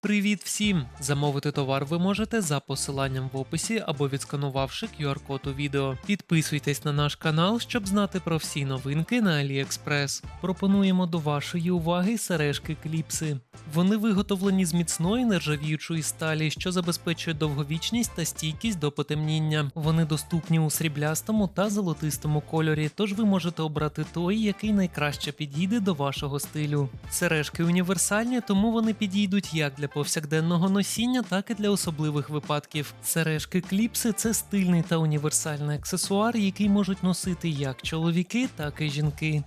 Привіт всім! Замовити товар ви можете за посиланням в описі або відсканувавши QR-код у відео. Підписуйтесь на наш канал, щоб знати про всі новинки на AliExpress. Пропонуємо до вашої уваги сережки кліпси. Вони виготовлені з міцної нержавіючої сталі, що забезпечує довговічність та стійкість до потемніння. Вони доступні у сріблястому та золотистому кольорі, тож ви можете обрати той, який найкраще підійде до вашого стилю. Сережки універсальні, тому вони підійдуть як для повсякденного носіння, так і для особливих випадків. Сережки кліпси це стильний та універсальний аксесуар, який можуть носити як чоловіки, так і жінки.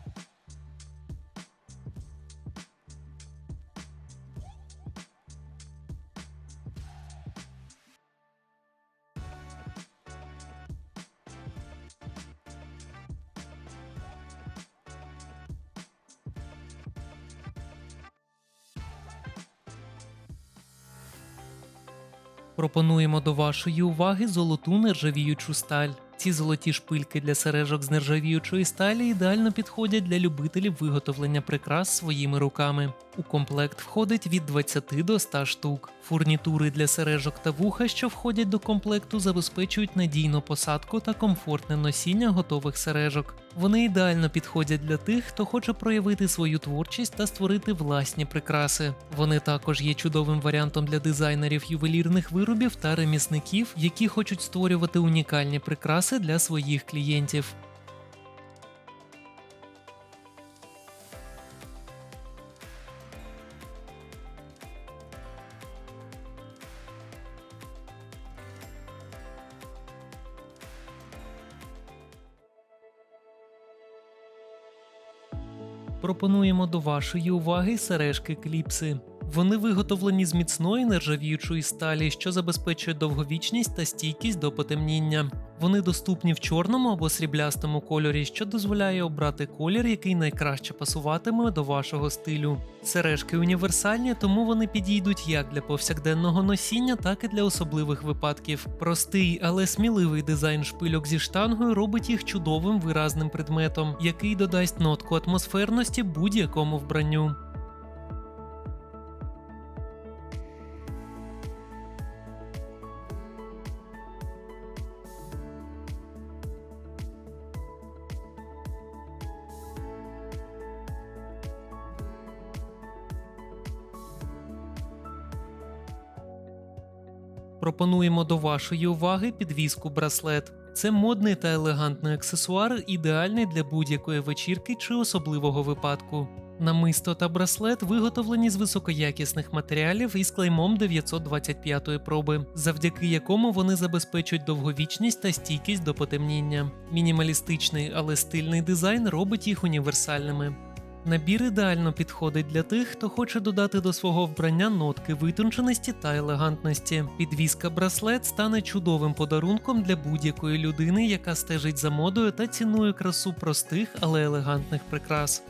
Пропонуємо до вашої уваги золоту нержавіючу сталь. Ці золоті шпильки для сережок з нержавіючої сталі ідеально підходять для любителів виготовлення прикрас своїми руками. У комплект входить від 20 до 100 штук. Фурнітури для сережок та вуха, що входять до комплекту, забезпечують надійну посадку та комфортне носіння готових сережок. Вони ідеально підходять для тих, хто хоче проявити свою творчість та створити власні прикраси. Вони також є чудовим варіантом для дизайнерів ювелірних виробів та ремісників, які хочуть створювати унікальні прикраси для своїх клієнтів. Пропонуємо до вашої уваги сережки кліпси. Вони виготовлені з міцної нержавіючої сталі, що забезпечує довговічність та стійкість до потемніння. Вони доступні в чорному або сріблястому кольорі, що дозволяє обрати колір, який найкраще пасуватиме до вашого стилю. Сережки універсальні, тому вони підійдуть як для повсякденного носіння, так і для особливих випадків. Простий, але сміливий дизайн шпильок зі штангою робить їх чудовим виразним предметом, який додасть нотку атмосферності будь-якому вбранню. Пропонуємо до вашої уваги підвіску браслет. Це модний та елегантний аксесуар, ідеальний для будь-якої вечірки чи особливого випадку. Намисто та браслет виготовлені з високоякісних матеріалів із клеймом 925 проби, завдяки якому вони забезпечують довговічність та стійкість до потемніння. Мінімалістичний, але стильний дизайн робить їх універсальними. Набір ідеально підходить для тих, хто хоче додати до свого вбрання нотки витонченості та елегантності. Підвіска браслет стане чудовим подарунком для будь-якої людини, яка стежить за модою та цінує красу простих, але елегантних прикрас.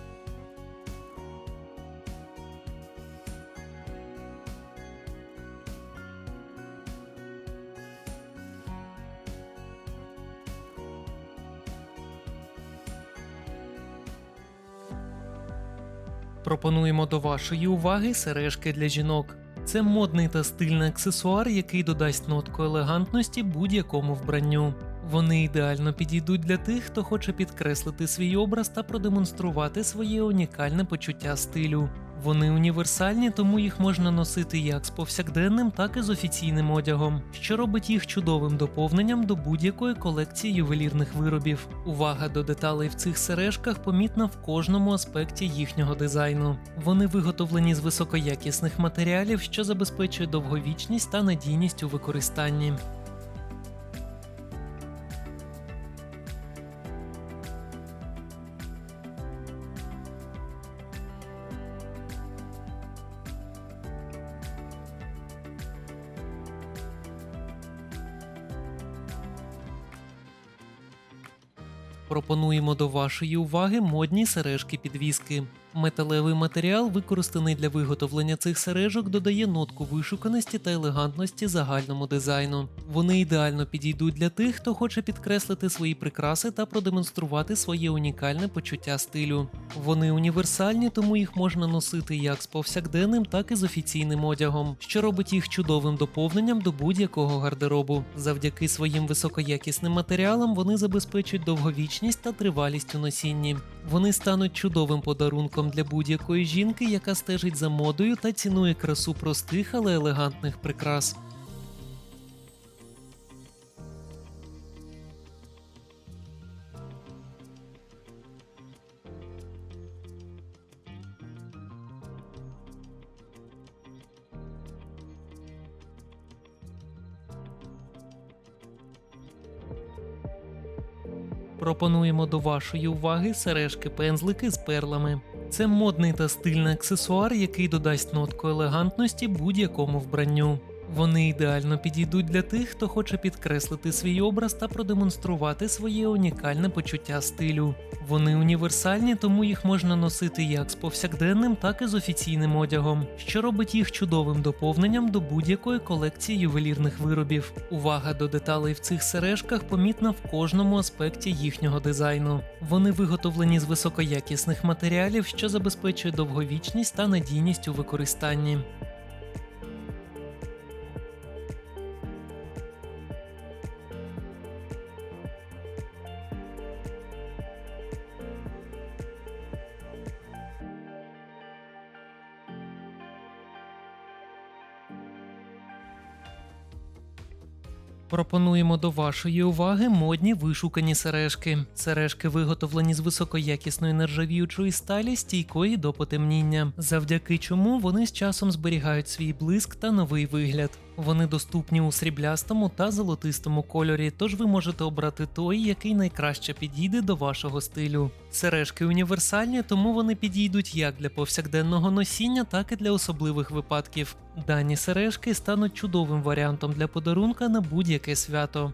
Пропонуємо до вашої уваги сережки для жінок. Це модний та стильний аксесуар, який додасть нотку елегантності будь-якому вбранню. Вони ідеально підійдуть для тих, хто хоче підкреслити свій образ та продемонструвати своє унікальне почуття стилю. Вони універсальні, тому їх можна носити як з повсякденним, так і з офіційним одягом, що робить їх чудовим доповненням до будь-якої колекції ювелірних виробів. Увага до деталей в цих сережках помітна в кожному аспекті їхнього дизайну. Вони виготовлені з високоякісних матеріалів, що забезпечує довговічність та надійність у використанні. Пропонуємо до вашої уваги модні сережки підвіски. Металевий матеріал, використаний для виготовлення цих сережок, додає нотку вишуканості та елегантності загальному дизайну. Вони ідеально підійдуть для тих, хто хоче підкреслити свої прикраси та продемонструвати своє унікальне почуття стилю. Вони універсальні, тому їх можна носити як з повсякденним, так і з офіційним одягом, що робить їх чудовим доповненням до будь-якого гардеробу. Завдяки своїм високоякісним матеріалам вони забезпечують довговічність та тривалість у носінні. Вони стануть чудовим подарунком для будь-якої жінки, яка стежить за модою та цінує красу простих, але елегантних прикрас. Пропонуємо до вашої уваги сережки-пензлики з перлами. Це модний та стильний аксесуар, який додасть нотку елегантності будь-якому вбранню. Вони ідеально підійдуть для тих, хто хоче підкреслити свій образ та продемонструвати своє унікальне почуття стилю. Вони універсальні, тому їх можна носити як з повсякденним, так і з офіційним одягом, що робить їх чудовим доповненням до будь-якої колекції ювелірних виробів. Увага до деталей в цих сережках помітна в кожному аспекті їхнього дизайну. Вони виготовлені з високоякісних матеріалів, що забезпечує довговічність та надійність у використанні. Пропонуємо до вашої уваги модні вишукані сережки. Сережки виготовлені з високоякісної нержавіючої сталі, стійкої до потемніння, завдяки чому вони з часом зберігають свій блиск та новий вигляд. Вони доступні у сріблястому та золотистому кольорі, тож ви можете обрати той, який найкраще підійде до вашого стилю. Сережки універсальні, тому вони підійдуть як для повсякденного носіння, так і для особливих випадків. Дані сережки стануть чудовим варіантом для подарунка на будь-яке свято.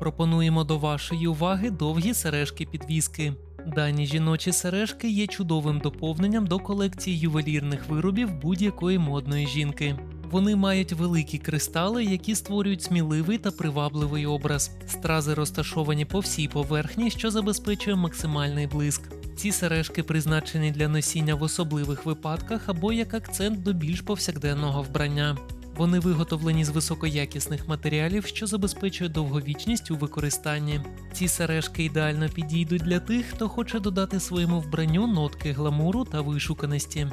Пропонуємо до вашої уваги довгі сережки-підвіски. Дані жіночі сережки є чудовим доповненням до колекції ювелірних виробів будь-якої модної жінки. Вони мають великі кристали, які створюють сміливий та привабливий образ. Стрази розташовані по всій поверхні, що забезпечує максимальний блиск. Ці сережки призначені для носіння в особливих випадках або як акцент до більш повсякденного вбрання. Вони виготовлені з високоякісних матеріалів, що забезпечує довговічність у використанні. Ці сережки ідеально підійдуть для тих, хто хоче додати своєму вбранню нотки гламуру та вишуканості.